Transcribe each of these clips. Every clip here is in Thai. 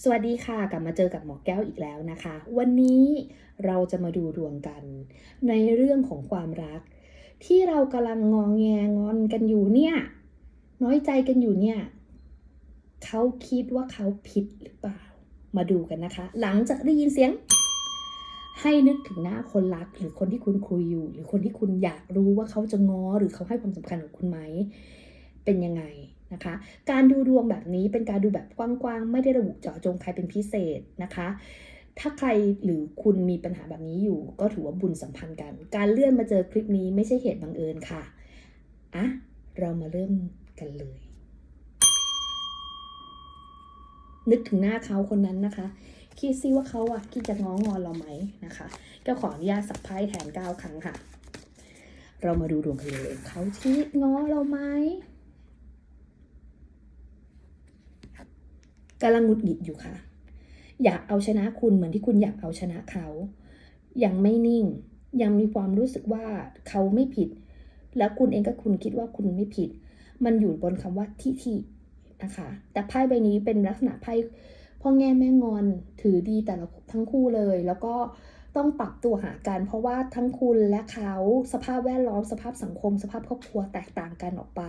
สวัสดีค่ะ กลับมาเจอกับหมอแก้วอีกแล้วนะคะ วันนี้เราจะมาดูดวงกัน ในเรื่องของความรัก ที่เรากำลังงองแงงอนกันอยู่เนี่ย น้อยใจกันอยู่เนี่ยเขาคิดว่าเขาผิดหรือเปล่า มาดูกันนะคะ หลังจากได้ยินเสียง ให้นึกถึงหน้าคนรัก หรือคนที่คุณคุยอยู่ หรือคนที่คุณอยากรู้ว่าเขาจะง้อหรือเขาให้ความสำคัญกับคุณไหมเป็นยังไง นะคะ การดูดวงแบบนี้เป็นการดูแบบกว้างๆ ไม่ได้ระบุเจาะจงใครเป็นพิเศษนะคะ ถ้าใครหรือคุณมีปัญหาแบบนี้อยู่ ก็ถือว่าบุญสัมพันธ์กัน การเลื่อนมาเจอคลิปนี้ไม่ใช่เหตุบังเอิญค่ะ อะ เรามาเริ่มกันเลย นึกถึงหน้าเขาคนนั้นนะคะคิดซิว่าเขาอะคิดจะง้องอนเราไหมนะคะก็ขออนุญาตสับไพ่แทนเก้าครั้งค่ะ เรามาดูดวงกันเลยเขาคิดง้อเราไหม กำลังหงุดหงิดอยู่ค่ะ อยากเอาชนะคุณเหมือนที่คุณอยากเอาชนะเขา ยังไม่นิ่ง ยังมีความรู้สึกว่าเขาไม่ผิด แล้วคุณเองก็คุณคิดว่าคุณไม่ผิด มันอยู่บนคำว่าทิฐินะคะ แต่ไพ่ใบนี้เป็นลักษณะไพ่พ่อแง่แม่งอนถือดีแต่ละทั้งคู่เลย แล้วก็ต้องปรับตัวหากัน เพราะว่าทั้งคุณและเขาสภาพแวดล้อมสภาพสังคม สภาพครอบครัวแตกต่างกันออกไป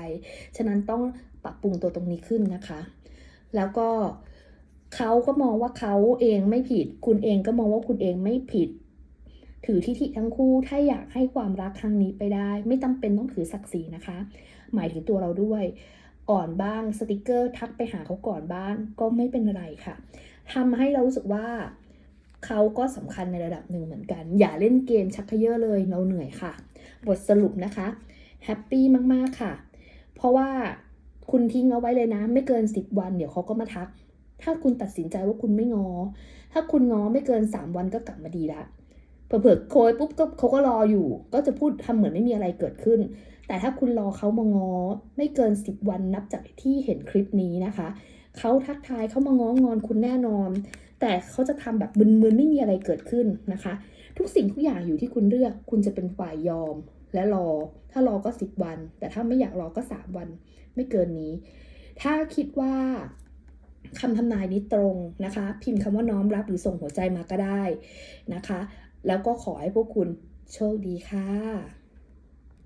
ฉะนั้นต้องปรับปรุงตัวตรงนี้ขึ้นนะคะ แล้วก็เขาก็มองว่าเขาเองไม่ผิด คุณเองก็มองว่าคุณเองไม่ผิด ถือทิฐิทั้งคู่ถ้าอยากให้ความรักครั้งนี้ไปได้ ไม่จำเป็นต้องถือศักดิ์ศรีนะคะ หมายถึงตัวเราด้วยอ่อนบ้างสติกเกอร์ทักไปหาเขาก่อนบ้างก็ไม่เป็นไรค่ะทำให้เรารู้สึกว่าเขาก็สำคัญในระดับหนึ่งเหมือนกัน อย่าเล่นเกมชักเขยอเลยเราเหนื่อยค่ะ บทสรุปนะคะแฮปปี้มากๆค่ะ เพราะว่า คุณทิ้งเอาไว้เลยนะ ไม่เกิน 10 วัน เดี๋ยวเขาก็มาทัก ถ้าคุณตัดสินใจว่าคุณไม่งอ ถ้าคุณง้อไม่เกิน 3 วันก็กลับมาดีละเผื่อโคยปุ๊บก็เขาก็รออยู่ ก็จะพูดทำเหมือนไม่มีอะไรเกิดขึ้น แต่ถ้าคุณรอเขามางอ ไม่เกิน 10 วันนับจากที่เห็นคลิปนี้นะคะเขาทักทายเขามาง้องอนคุณแน่นอน แต่เขาจะทำแบบมึนๆไม่มีอะไรเกิดขึ้นนะคะ ทุกสิ่งทุกอย่างอยู่ที่คุณเลือก คุณจะเป็นฝ่ายยอม และรอ ถ้ารอก็ 10 วัน แต่ถ้าไม่อยากรอก็ 3 วัน ไม่เกินนี้ ถ้าคิดว่าคำทำนายนี้ตรงนะคะ พิมพ์คำว่าน้อมรับหรือส่งหัวใจมาก็ได้นะคะ แล้วก็ขอให้พวกคุณโชคดีค่ะ